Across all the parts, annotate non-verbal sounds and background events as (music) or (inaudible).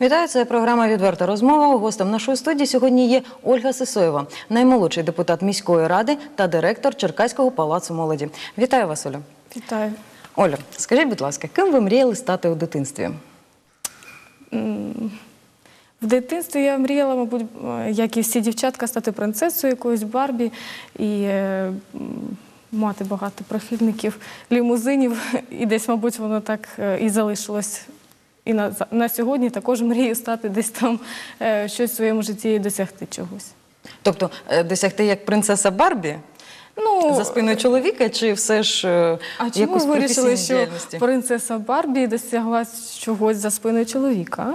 Вітаю, це програма Відверта розмова. Гостем нашої студії сьогодні є Ольга Сисоєва, наймолодший депутат міської ради та директор Черкаського палацу молоді. Вітаю вас, Оля. Вітаю. Оля, скажіть, будь ласка, ким ви мріяли стати у дитинстві? В дитинстві я мріяла, мабуть, як і всі дівчатка, стати принцесою якоюсь Барбі і е, мати багато прихильників лімузинів. І десь, мабуть, воно так е, і залишилось. І на, на сьогодні також мрію стати десь там е, щось в своєму житті і досягти чогось. Тобто е, досягти як принцеса Барбі Ну, за спиною чоловіка, чи все ж е, а чому якусь ви вирішили, що діяльності? принцеса Барбі досягла чогось за спиною чоловіка?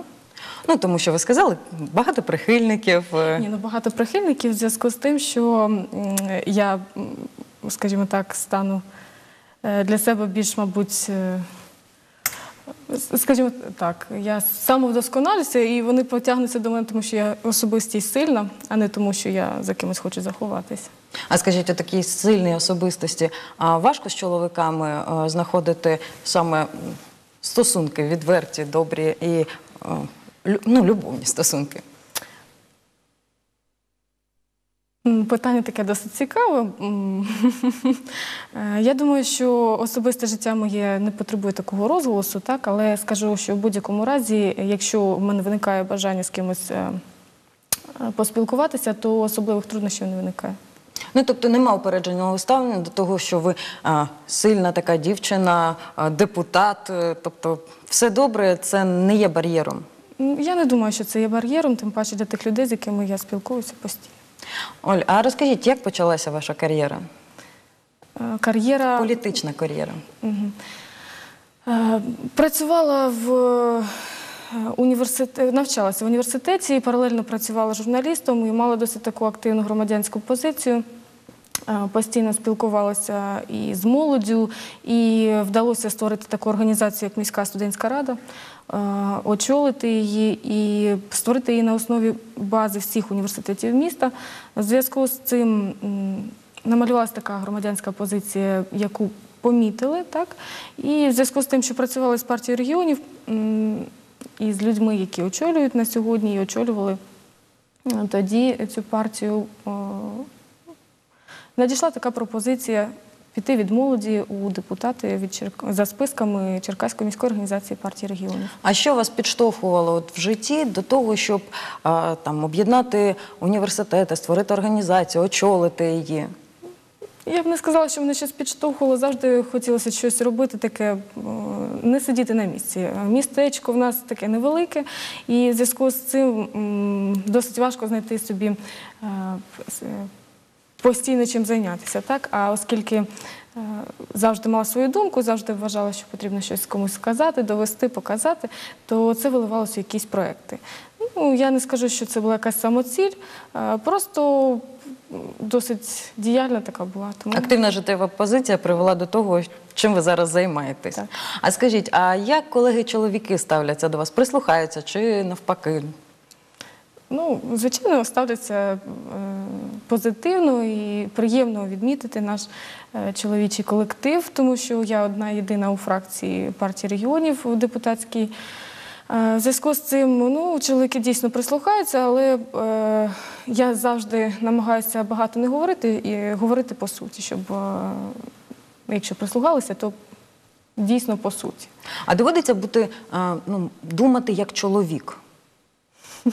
Ну тому що ви сказали, багато прихильників. е, Ні, ну багато прихильників в зв'язку з тим, що я, скажімо так, стану е, для себе більш, мабуть, е, скажімо так, я самовдосконалюся, і вони потягнуться до мене, тому що я особистість сильна, а не тому, що я за кимось хочу заховатися. А скажіть, у такій сильній особистості, а важко з чоловіками е, знаходити саме стосунки відверті, добрі і е, ну, любовні стосунки? М, Питання таке досить цікаве. (laughs) Е, Я думаю, що особисте життя моє не потребує такого розголосу, так, але скажу, що в будь-якому разі, якщо в мене виникає бажання з кимось е, е, поспілкуватися, то особливих труднощів не виникає. Ну, тобто нема упередженого ставлення до того, що ви а, сильна така дівчина, а, депутат, тобто все добре, це не є бар'єром. Я не думаю, що це є бар'єром, тим паче для тих людей, з якими я спілкуюся постійно. Оль, а розкажіть, як почалася ваша кар'єра? Е, Кар'єра Політична кар'єра. Е, Працювала в е, навчалася в університеті, і паралельно працювала журналістом і мала досить таку активну громадянську позицію. Е, Постійно спілкувалася і з молоддю, і вдалося створити таку організацію, як міська студентська рада, е, очолити її і створити її на основі бази всіх університетів міста. В зв'язку з цим намалювалася така громадянська позиція, яку помітили, так і в зв'язку з тим, що працювали з партією регіонів і з людьми, які очолюють на сьогодні, і очолювали тоді цю партію. Надійшла така пропозиція піти від молоді у депутати від Черк- за списками Черкаської міської організації партії регіонів. А що вас підштовхувало от в житті до того, щоб а, там об'єднати університети, створити організацію, очолити її? Я б не сказала, що мене щось підштовхувало. Завжди хотілося щось робити, таке не сидіти на місці. Містечко в нас таке невелике, і в зв'язку з цим досить важко знайти собі е, постійно чим зайнятися. Так? А оскільки е, завжди мала свою думку, завжди вважала, що потрібно щось комусь сказати, довести, показати, то це виливалося в якісь проекти. Ну, я не скажу, що це була якась самоціль, е, просто досить діяльна така була. Тому Активна життєва позиція привела до того, чим ви зараз займаєтесь. Так. А скажіть, а як колеги-чоловіки ставляться до вас? Прислухаються чи навпаки? Ну, звичайно, ставляться е, позитивно і приємно відмітити наш е, чоловічий колектив, тому що я одна єдина у фракції партії регіонів у депутатській. Е, В зв'язку з цим ну, чоловіки дійсно прислухаються, але е, я завжди намагаюся багато не говорити і говорити по суті, щоб е, якщо прислухалися, то дійсно по суті. А доводиться бути а, ну, думати як чоловік. (laughs)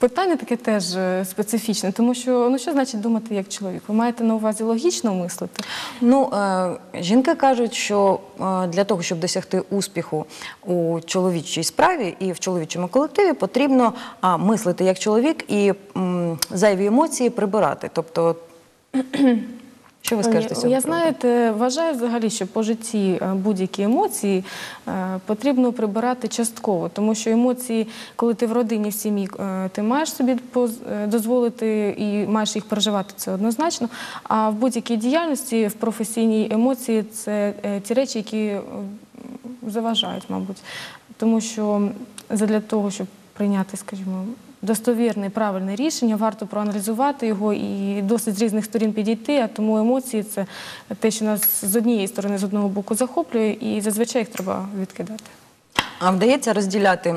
Питання таке теж е, специфічне, тому що ну що значить думати як чоловік? Ви маєте на увазі логічно мислити? Ну, е, жінки кажуть, що е, для того, щоб досягти успіху у чоловічій справі і в чоловічому колективі, потрібно мислити як чоловік і зайві емоції прибирати. Тобто, що ви скажете з я, цього? я знаєте, вважаю взагалі, що по житті е, будь-які емоції е, потрібно прибирати частково, тому що емоції, коли ти в родині в сім'ї, е, ти маєш собі е, дозволити і маєш їх переживати, це однозначно. А в будь-якій діяльності, в професійній емоції, це е, ті речі, які е, заважають, мабуть. Тому що задля того, щоб прийняти, скажімо, достовірне, правильне рішення, варто проаналізувати його і досить з різних сторін підійти. А тому емоції це те, що нас з однієї сторони, з одного боку захоплює, і зазвичай їх треба відкидати. А вдається розділяти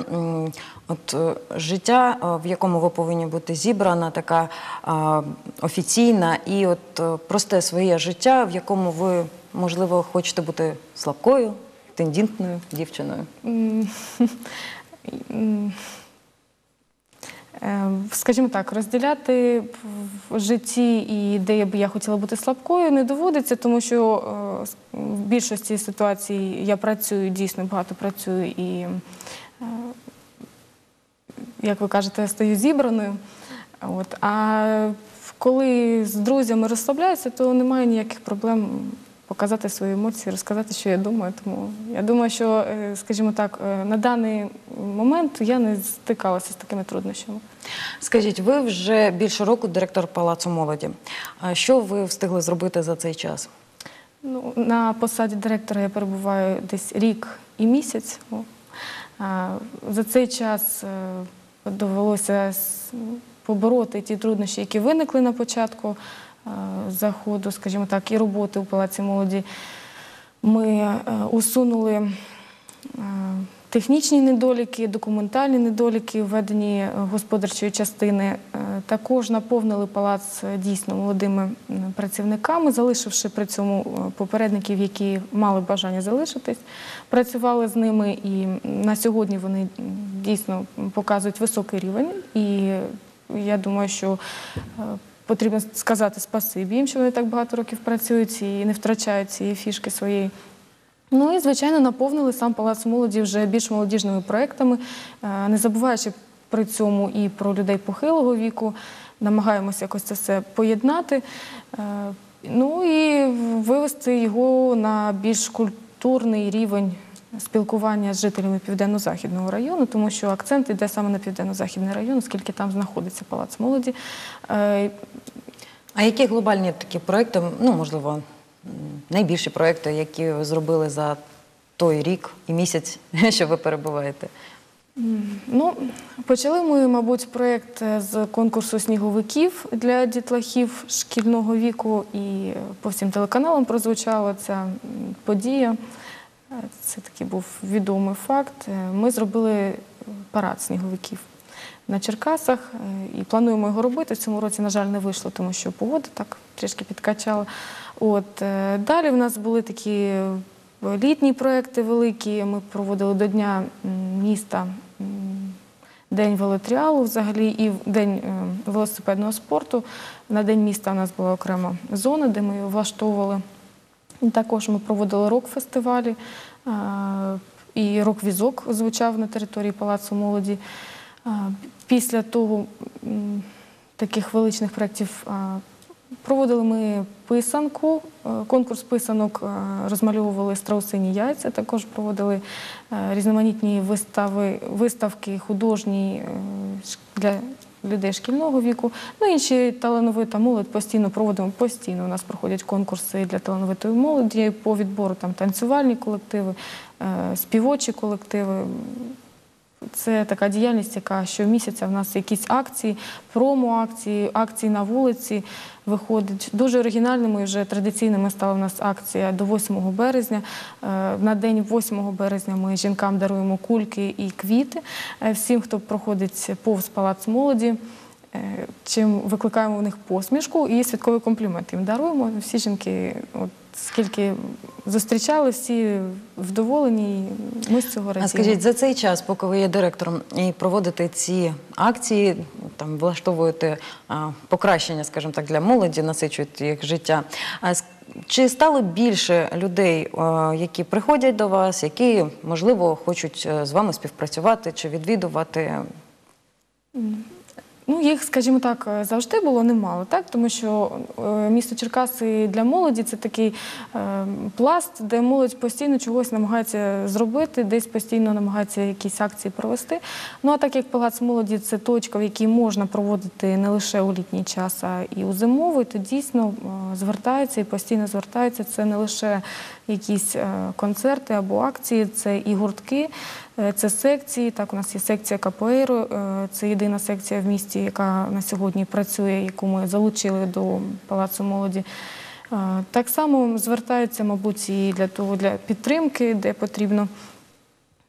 от, е, життя, е, в якому ви повинні бути зібрана, така а, офіційна, і от е, просте своє життя, в якому ви, можливо, хочете бути слабкою, тендітною дівчиною. (laughs) Е, Скажімо так, розділяти в житті і де я б я хотіла бути слабкою, не доводиться, тому що е, в більшості ситуацій я працюю, дійсно багато працюю і, е, як ви кажете, стаю зібраною. От. А коли з друзями розслабляюся, то немає ніяких проблем показати свої емоції, розказати, що я думаю. Тому я думаю, що, е, скажімо так, е, на даний момент я не стикалася з такими труднощами. Скажіть, ви вже більше року директор Палацу молоді. А що ви встигли зробити за цей час? Ну, на посаді директора я перебуваю десь рік і місяць. За цей час е, довелося побороти ті труднощі, які виникли на початку заходу, скажімо так, і роботи у Палаці молоді. Ми е, усунули е, технічні недоліки, документальні недоліки в веденні е, господарчої частини. Е, Також наповнили палац е, дійсно молодими працівниками, залишивши при цьому е, попередників, які мали бажання залишитись. Працювали з ними, і на сьогодні вони дійсно показують високий рівень. І е, я думаю, що е, потрібно сказати спасибі їм, що вони так багато років працюють і не втрачають цієї фішки своєї. Ну і звичайно наповнили сам палац молоді вже більш молодіжними проектами, е, не забуваючи при цьому і про людей похилого віку. Намагаємося якось це все поєднати. Е, Ну і вивести його на більш культурний рівень спілкування з жителями південно-західного району, тому що акцент йде саме на південно-західний район, оскільки там знаходиться палац молоді. Е, А які глобальні такі проекти, ну можливо, найбільші проекти, які ви зробили за той рік і місяць, (laughs) що ви перебуваєте? Ну, почали ми, мабуть, проєкт е, з конкурсу сніговиків для дітлахів шкільного віку, і по всім телеканалам прозвучала ця подія. Е, Це такий був відомий факт. Е, Ми зробили парад сніговиків на Черкасах е, і плануємо його робити. В цьому році, на жаль, не вийшло, тому що погода так трішки підкачала. От далі в нас були такі літні проекти великі. Ми проводили до Дня міста День велотріалу взагалі і День велосипедного спорту. На День міста у нас була окрема зона, де ми його влаштовували. Також ми проводили рок-фестивалі, е, і рок-візок звучав на території Палацу молоді. Е, Після того таких величних проєктів е, проводили ми писанку, конкурс писанок розмальовували страусині яйця, також проводили різноманітні вистави, виставки художні для людей шкільного віку. Ну, інші талановита молодь постійно проводимо постійно. У нас проходять конкурси для талановитої молоді по відбору там танцювальні колективи, е, співочі колективи. Це така діяльність, яка щомісяця в нас якісь акції, промо-акції, акції на вулиці виходить. Дуже оригінальними вже традиційними стала в нас акція до 8 березня. Е, На день 8 березня ми жінкам даруємо кульки і квіти е, всім, хто проходить повз палац молоді. е, Чим викликаємо в них посмішку і святковий комплімент їм даруємо. Всі жінки, от скільки зустрічали, всі вдоволені. і Ми з цього радіємо. А скажіть, за цей час, поки ви є директором і проводите ці акції, там влаштовуєте а, покращення, скажімо так, для молоді, насичуєте їх життя. А чи стало більше людей, а, які приходять до вас, які можливо хочуть е, з вами співпрацювати чи відвідувати? Ну, їх, скажімо так, е, завжди було немало, так? тому що е, місто Черкаси для молоді це такий е, пласт, де молодь постійно чогось намагається зробити, десь постійно намагається якісь акції провести. Ну а так як палац молоді це точка, в якій можна проводити не лише у літній час, а і у зимовий, то дійсно звертаються і постійно звертаються. Це не лише якісь концерти або акції, це і гуртки. Е, Це секції. Так, у нас є секція КПР, е, це єдина секція в місті, яка на сьогодні працює, яку ми залучили до Палацу молоді. Е, Так само звертаються, мабуть, і для того для підтримки, де потрібно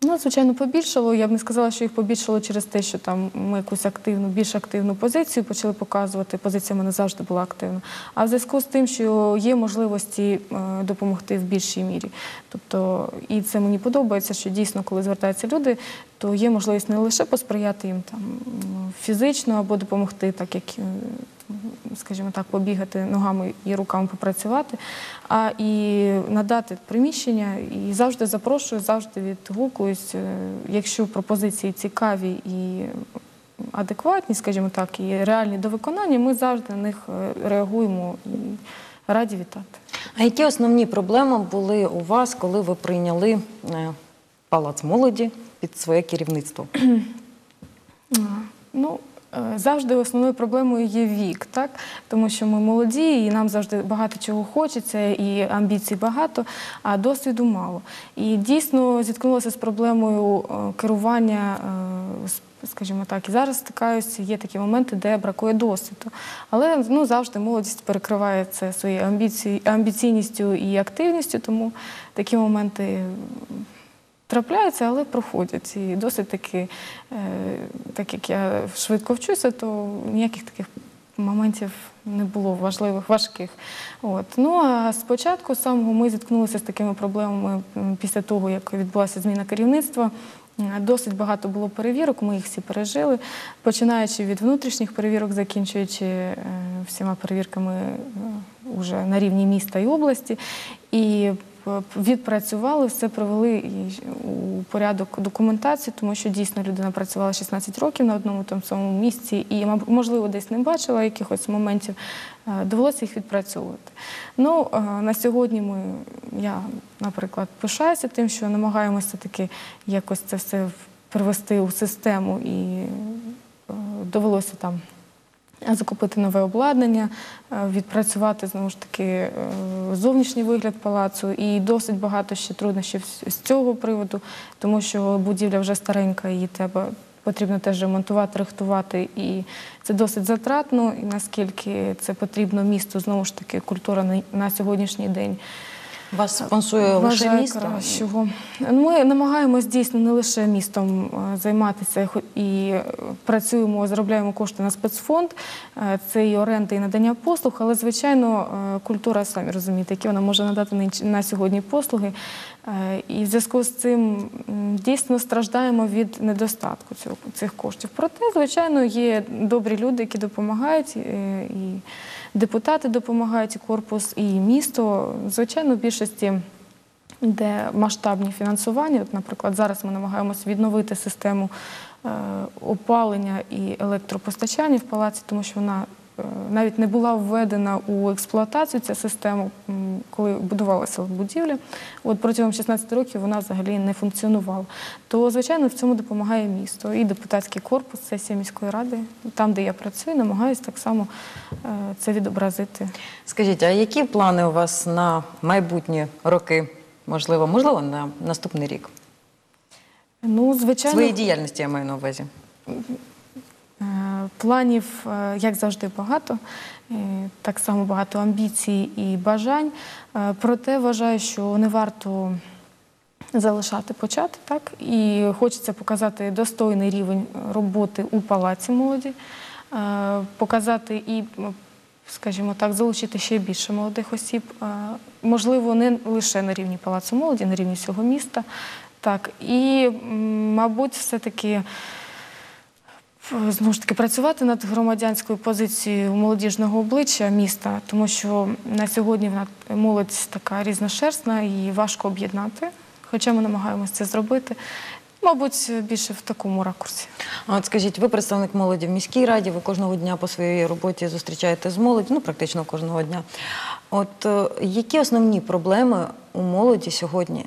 Ну, звичайно, побільшало. Я б не сказала, що їх побільшало через те, що там ми якусь активну, більш активну позицію почали показувати. Позиція в мене завжди була активна. А в зв'язку з тим, що є можливості е, допомогти в більшій мірі. Тобто, і це мені подобається, що дійсно, коли звертаються люди, то є можливість не лише посприяти їм там фізично або допомогти, так як. е, скажімо так, побігати ногами і руками попрацювати, а і надати приміщення. І завжди запрошую, завжди відгукуюсь. Е, Якщо пропозиції цікаві і адекватні, скажімо так, і реальні до виконання, ми завжди на них е, реагуємо і раді вітати. А які основні проблеми були у вас, коли ви прийняли палац молоді під своє керівництво? (clears throat) Ну, е, завжди основною проблемою є вік, так? Тому що ми молоді, і нам завжди багато чого хочеться, і амбіцій багато, а досвіду мало. І дійсно зіткнулася з проблемою е, керування, е, скажімо так, і зараз стикаюся, є такі моменти, де бракує досвіду. Але ну, завжди молодість перекриває це своєю амбіці... амбіційністю і активністю, тому такі моменти трапляються, але проходять. І досить таки, е, так як я швидко вчуся, то ніяких таких моментів не було важливих, важких. От. Ну а спочатку самого ми зіткнулися з такими проблемами після того, як відбулася зміна керівництва. Е, Досить багато було перевірок, ми їх всі пережили, починаючи від внутрішніх перевірок, закінчуючи е, всіма перевірками уже на рівні міста і області. І відпрацювали, все привели у порядок документації, тому що дійсно людина працювала 16 років на одному тому самому місці і, можливо, десь не бачила якихось моментів, е, довелося їх відпрацьовувати. Ну, е, на сьогодні ми, я, наприклад, пишаюся тим, що намагаємося таки якось це все привести у систему і е, довелося там закупити нове обладнання, е, відпрацювати знову ж таки е, зовнішній вигляд палацу. І досить багато ще труднощів з- цього приводу, тому що будівля вже старенька, її треба. Потрібно теж ремонтувати, рихтувати, і це досить затратно. І наскільки це потрібно місту, знову ж таки, культура на сьогоднішній день Вас спонсує лише місто? кращого. Ми намагаємось дійсно не лише містом е, займатися і е, працюємо, заробляємо кошти на спецфонд. Е, Це і оренда, і надання послуг, але звичайно, культура, самі розумієте, які вона може надати на сьогодні послуги. І в зв'язку з цим дійсно страждаємо від недостатку цих коштів. Проте, звичайно, є добрі люди, які допомагають. і депутати допомагають, і корпус, і місто. Звичайно, в більшості де масштабні фінансування. От, наприклад, зараз ми намагаємося відновити систему е, опалення і електропостачання в палаці, тому що вона навіть не була введена у експлуатацію ця система, коли будувалася будівля. От протягом 16 років вона взагалі не функціонувала. То, звичайно, в цьому допомагає місто і депутатський корпус, сесія міської ради. Там, де я працюю, намагаюся так само е, це відобразити. Скажіть, а які плани у вас на майбутні роки? Можливо, можливо, на наступний рік? Ну, звичайно, Своєї діяльності я маю на увазі. Е, Планів, е, як завжди, багато, Е, так само багато амбіцій і бажань. Проте вважаю, що не варто залишати почати так. І хочеться показати достойний рівень роботи у палаці молоді, показати і, скажімо так, залучити ще більше молодих осіб. Можливо, не лише на рівні палацу молоді, на рівні всього міста. Так, і, мабуть, все-таки знову ж таки працювати над громадянською позицією молодіжного обличчя міста, тому що на сьогодні вона молодь така різношерстна і важко об'єднати. Хоча ми намагаємося це зробити. Мабуть, більше в такому ракурсі. От скажіть, ви представник молоді в міській раді, ви кожного дня по своїй роботі зустрічаєте з молоддю, ну практично кожного дня. От е, які основні проблеми у молоді сьогодні?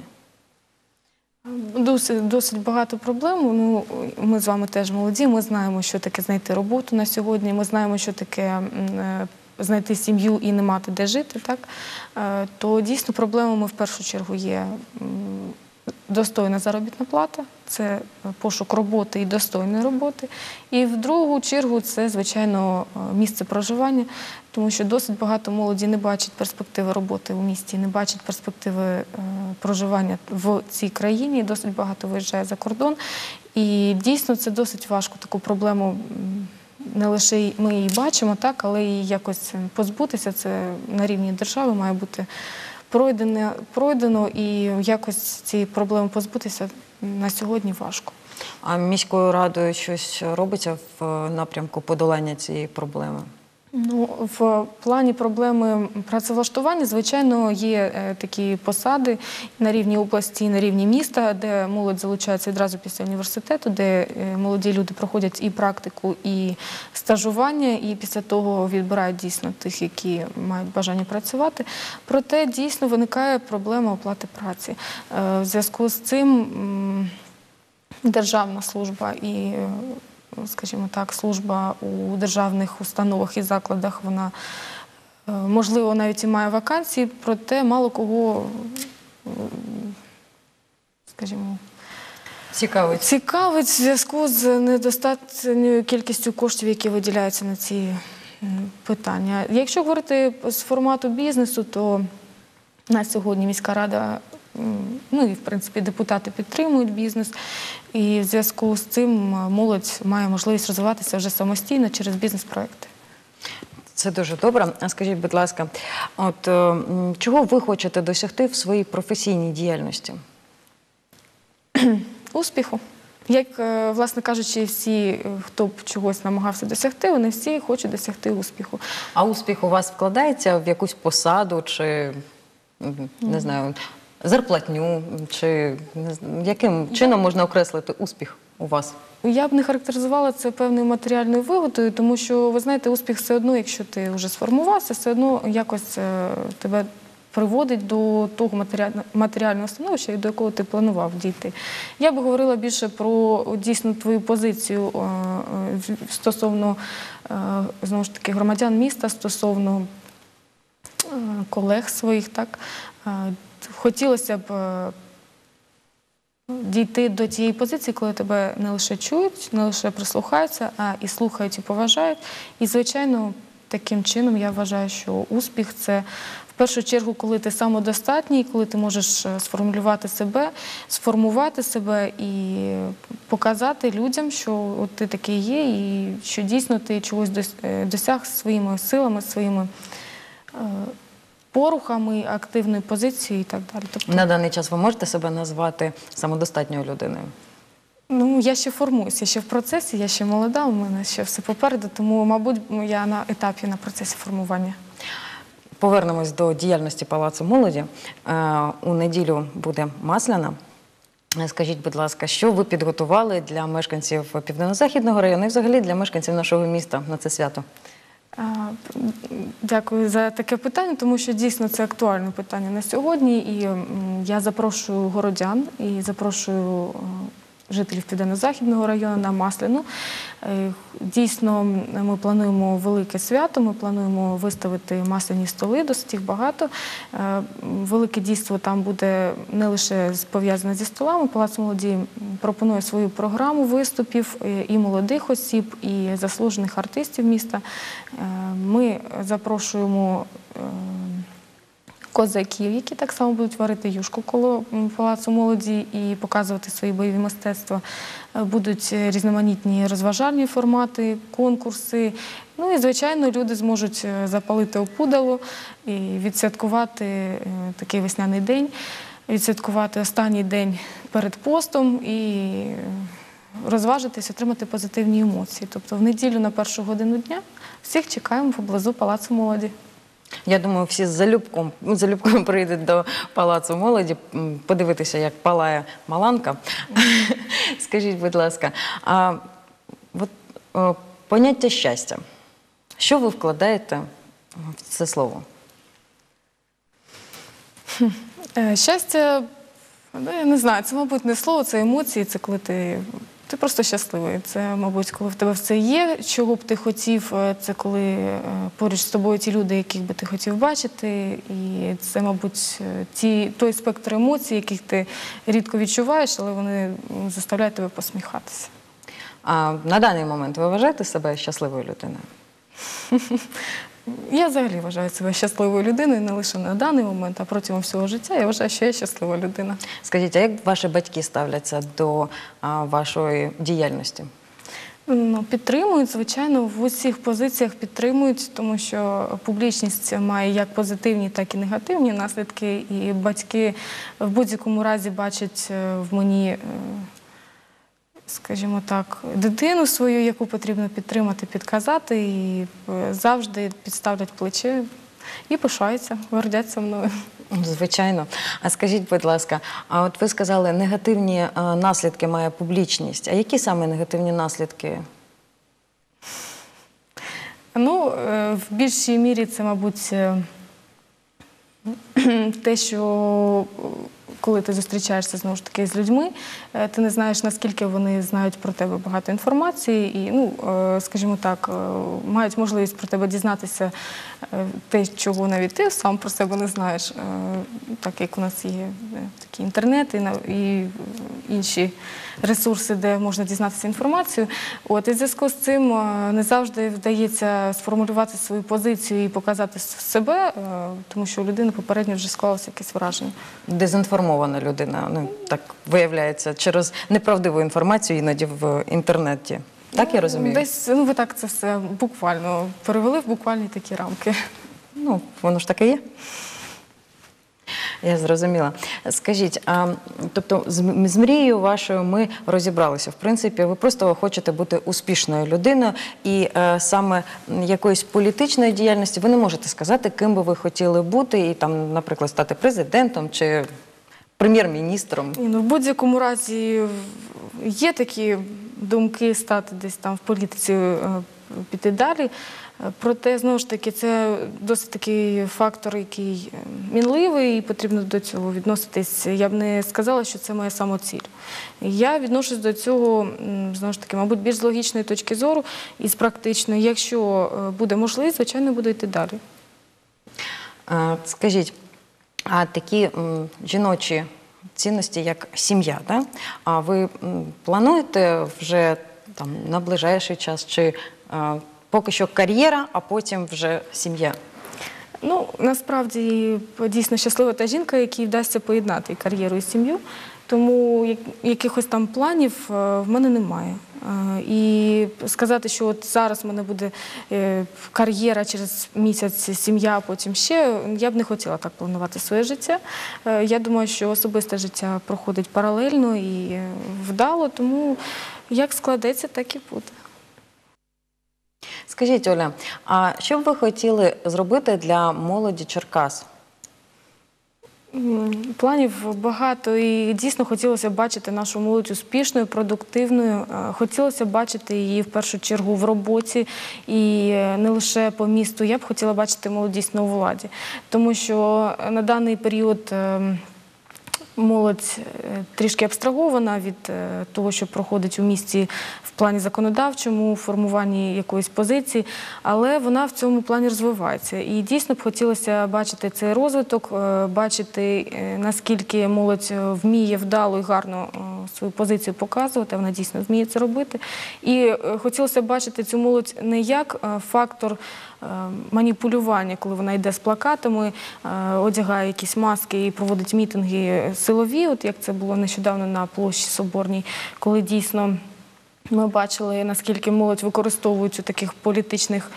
Досить, досить багато проблем. Ну, ми з вами теж молоді. Ми знаємо, що таке знайти роботу на сьогодні. Ми знаємо, що таке е, знайти сім'ю і не мати де жити. Так? Е, То дійсно проблемами в першу чергу є достойна заробітна плата, це пошук роботи і достойної роботи. І в другу чергу це, звичайно, е, місце проживання, тому що досить багато молоді не бачить перспективи роботи у місті, не бачить перспективи е, проживання в цій країні. Досить багато виїжджає за кордон. І дійсно це досить важко таку проблему. Не лише ми її бачимо, так, але і якось позбутися. Це на рівні держави має бути пройдено, пройдено і якось цієї проблеми позбутися на сьогодні важко. А міською радою щось робиться в е, напрямку подолання цієї проблеми? Ну, в плані проблеми працевлаштування, звичайно, є е, такі посади на рівні області, на рівні міста, де молодь залучається відразу після університету, де е, молоді люди проходять і практику, і стажування, і після того відбирають дійсно тих, які мають бажання працювати. Проте дійсно виникає проблема оплати праці. Е, В зв'язку з цим. державна служба і, скажімо так, служба у державних установах і закладах, вона е, можливо навіть і має вакансії, проте мало кого, е, скажімо, Цікавить. цікавить в зв'язку з недостатньою кількістю коштів, які виділяються на ці питання. Якщо говорити з формату бізнесу, то на сьогодні міська рада, ну і в принципі депутати підтримують бізнес. І в зв'язку з цим молодь має можливість розвиватися вже самостійно через бізнес-проекти. Це дуже добре. Скажіть, будь ласка, от е, чого ви хочете досягти в своїй професійній діяльності? (clears throat) Успіху. Як, е, власне кажучи, всі, е, хто б чогось намагався досягти, вони всі хочуть досягти успіху. А успіх у вас вкладається в якусь посаду чи не знаю, зарплатню, чи яким чином можна окреслити успіх у вас? Я б не характеризувала це певною матеріальною вигодою, тому що ви знаєте, успіх все одно, якщо ти вже сформувався, все одно якось е, тебе приводить до того матеріального становища, до якого ти планував дійти. Я б говорила більше про дійсно твою позицію е, стосовно е, знову ж таки громадян міста, стосовно колег своїх, так хотілося б. е, дійти до тієї позиції, коли тебе не лише чують, не лише прислухаються, а і слухають і поважають. І, звичайно, таким чином я вважаю, що успіх це в першу чергу, коли ти самодостатній, коли ти можеш е, сформулювати себе, сформувати себе і показати людям, що от ти такий є, і що дійсно ти чогось е, досяг своїми силами, своїми. Порухами, активною позицією і так далі. Тобто На даний час ви можете себе назвати самодостатньою людиною? Ну, я ще формуюся, я ще в процесі, я ще молода, у мене ще все попереду, тому, мабуть, я на етапі на процесі формування. Повернемось до діяльності Палацу молоді. Е, У неділю буде масляна. Скажіть, будь ласка, що ви підготували для мешканців Південно-Західного району і взагалі для мешканців нашого міста на це свято? Дякую за таке питання, тому що дійсно це актуальне питання на сьогодні. І я запрошую городян і запрошую е, жителів Південно-Західного району на Масляну. Е, Дійсно, ми плануємо велике свято. Ми плануємо виставити масляні столи, досить їх багато. Е, Велике дійство там буде не лише пов'язане зі столами. Палац молоді пропонує свою програму виступів е, і молодих осіб, і заслужених артистів міста. Ми запрошуємо. Козаків, які так само будуть варити юшку коло палацу молоді і показувати свої бойові мистецтва. Е, Будуть е, різноманітні розважальні формати, конкурси. Ну і звичайно, люди зможуть е, запалити опудало і відсвяткувати такий весняний день, відсвяткувати останній день перед постом і розважитись, отримати позитивні емоції. Тобто в неділю на першу годину дня всіх чекаємо поблизу палацу молоді. Я думаю, всі з залюбком, залюбком прийдуть до Палацу молоді подивитися, як палає Маланка. (laughs) Скажіть, будь ласка, а от, о, поняття щастя. Що ви вкладаєте в це слово? Е, Щастя, ну, я не знаю, це, мабуть, не слово, це емоції, це коли ти Ти просто щасливий. Це, мабуть, коли в тебе все є, чого б ти хотів, е, це коли е, поруч з тобою ті люди, яких би ти хотів бачити. І це, мабуть, е, ті, той спектр емоцій, яких ти рідко відчуваєш, але вони заставляють тебе посміхатися. А на даний момент ви вважаєте себе щасливою людиною? (laughs) Я взагалі вважаю себе щасливою людиною не лише на даний момент, а протягом всього життя. Я вважаю, що я щаслива людина. Скажіть, а як ваші батьки ставляться до а, вашої діяльності? Ну, підтримують, звичайно, в усіх позиціях підтримують, тому що публічність має як позитивні, так і негативні наслідки. І батьки в будь-якому разі бачать е, в мені, е, скажімо так, дитину свою, яку потрібно підтримати, підказати, і е, завжди підставлять плече і пишаються, гордяться мною. Звичайно. А скажіть, будь ласка, а от ви сказали, негативні е, наслідки має публічність. А які саме негативні наслідки? Ну, е, в більшій мірі це, мабуть, (clears throat) те, що коли ти зустрічаєшся знову ж таки з людьми, е, ти не знаєш, наскільки вони знають про тебе багато інформації, і, ну, е, скажімо так, е, мають можливість про тебе дізнатися те, чого навіть ти сам про себе не знаєш, так як у нас є такі інтернети і, інші ресурси, де можна дізнатися інформацію. От і в зв'язку з цим не завжди вдається сформулювати свою позицію і показати себе, тому що у людини попередньо вже склалося якесь враження. Дезінформована людина, ну так виявляється, через неправдиву інформацію іноді в інтернеті. Так я розумію? Десь ну ви так це все буквально перевели в буквальні такі рамки. Ну, воно ж таке є. Я зрозуміла. Скажіть, а тобто з, з мрією вашою ми розібралися. В принципі, ви просто хочете бути успішною людиною, і е, саме якоїсь політичної діяльності ви не можете сказати, ким би ви хотіли бути, і там, наприклад, стати президентом чи прем'єр-міністром. Ні, ну, в будь-якому разі є такі думки стати десь там в політиці, е, піти далі. Е, Проте, знову ж таки, це досить такий фактор, який е, мінливий, і потрібно до цього відноситись. Я б не сказала, що це моя самоціль. Я відношусь до цього, знову ж таки, мабуть, більш з логічної точки зору і з практичної. Якщо буде можливість, звичайно, буду йти далі. Скажіть, такі жіночі цінності, як сім'я, да? а ви плануєте вже там на ближайший час чи а, поки що кар'єра, а потім вже сім'я? Ну, насправді дійсно щаслива та жінка, якій вдасться поєднати кар'єру і сім'ю. Тому якихось там планів е, в мене немає. Е, І сказати, що от зараз в мене буде е, кар'єра через місяць, сім'я, потім ще, я б не хотіла так планувати своє життя. Е, Я думаю, що особисте життя проходить паралельно і вдало, тому як складеться, так і буде. Скажіть, Оля, а що б ви хотіли зробити для молоді Черкас? Планів багато і дійсно хотілося б бачити нашу молодь успішною, продуктивною. Е, Хотілося бачити її в першу чергу в роботі і е, не лише по місту. Я б хотіла бачити молодість на владі, тому що е, на даний період. Молодь е, трішки абстрагована від е, того, що проходить у місті в плані законодавчому, формуванні якоїсь позиції, але вона в цьому плані розвивається. І дійсно б хотілося бачити цей розвиток, е, бачити, наскільки молодь вміє вдало і гарно свою позицію показувати, вона дійсно вміє це робити. І хотілося б бачити цю молодь не як фактор маніпулювання, коли вона йде з плакатами, е, одягає якісь маски і проводить мітинги силові, от як це було нещодавно на площі Соборній, коли дійсно ми бачили, наскільки молодь використовують у таких політичних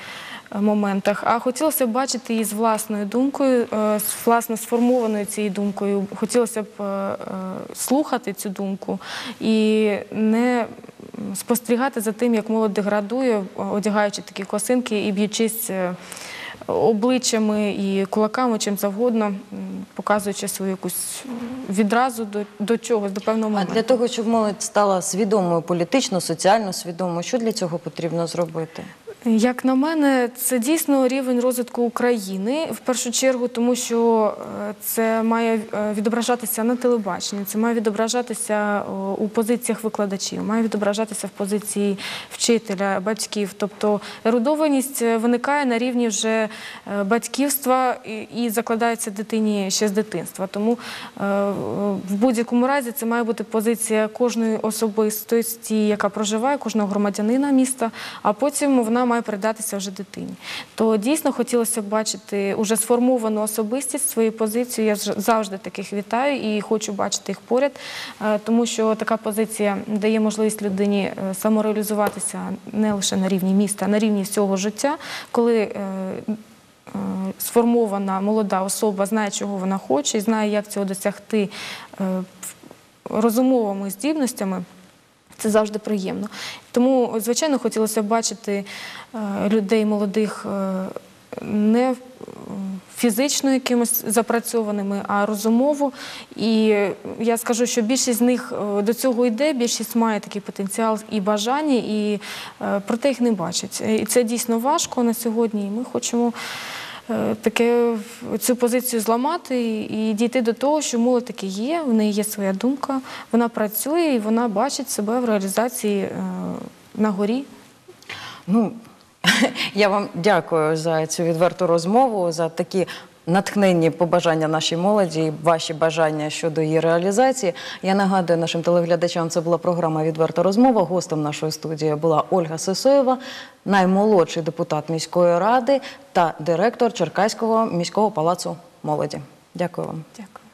е, моментах. А хотілося б бачити її з власною думкою, е, з власно сформованою цією думкою. Хотілося б е, е, слухати цю думку і не спостерігати за тим, як молодь деградує, одягаючи такі косинки і б'ючись е, обличчями і кулаками, чим завгодно, показуючи свою якусь відразу до, до чогось, до певного А для того, щоб молодь стала свідомою політично, соціально свідомою, що для цього потрібно зробити? Як на мене, це дійсно рівень розвитку України в першу чергу, тому що е, це має е, відображатися на телебаченні, це має відображатися у позиціях викладачів, має відображатися в позиції вчителя, батьків. Тобто ерудованість е, виникає на рівні вже батьківства і, закладається дитині ще з дитинства. Тому в будь-якому разі це має бути позиція кожної особистості, яка проживає, кожного громадянина міста, а потім вона має передатися вже дитині. То дійсно хотілося б бачити уже сформовану особистість, свою позицію. Я завжди таких вітаю і хочу бачити їх поряд, е, тому що така позиція дає можливість людині е, самореалізуватися не лише на рівні міста, а на рівні всього життя, коли е, сформована молода особа знає, чого вона хоче, і знає, як цього досягти розумовими здібностями. Це завжди приємно. Тому, звичайно, хотілося б бачити е, людей молодих е, не фізично якимось запрацьованими, а розумово. І я скажу, що більшість з них е, до цього йде, більшість має такий потенціал і бажання, і проте їх не бачать. І це дійсно важко на сьогодні. І ми хочемо таке цю позицію зламати і дійти до того, що молодь таки є, в неї є своя думка, вона працює і вона бачить себе в реалізації е, на горі. Ну, (laughs) я вам дякую за цю відверту розмову, за такі натхненні побажання нашій молоді, і ваші бажання щодо її реалізації. Я нагадую нашим телеглядачам, це була програма Відверта розмова. Гостем нашої студії була Ольга Сисоєва, наймолодший депутат міської ради та директор Черкаського міського палацу молоді. Дякую вам. Дякую.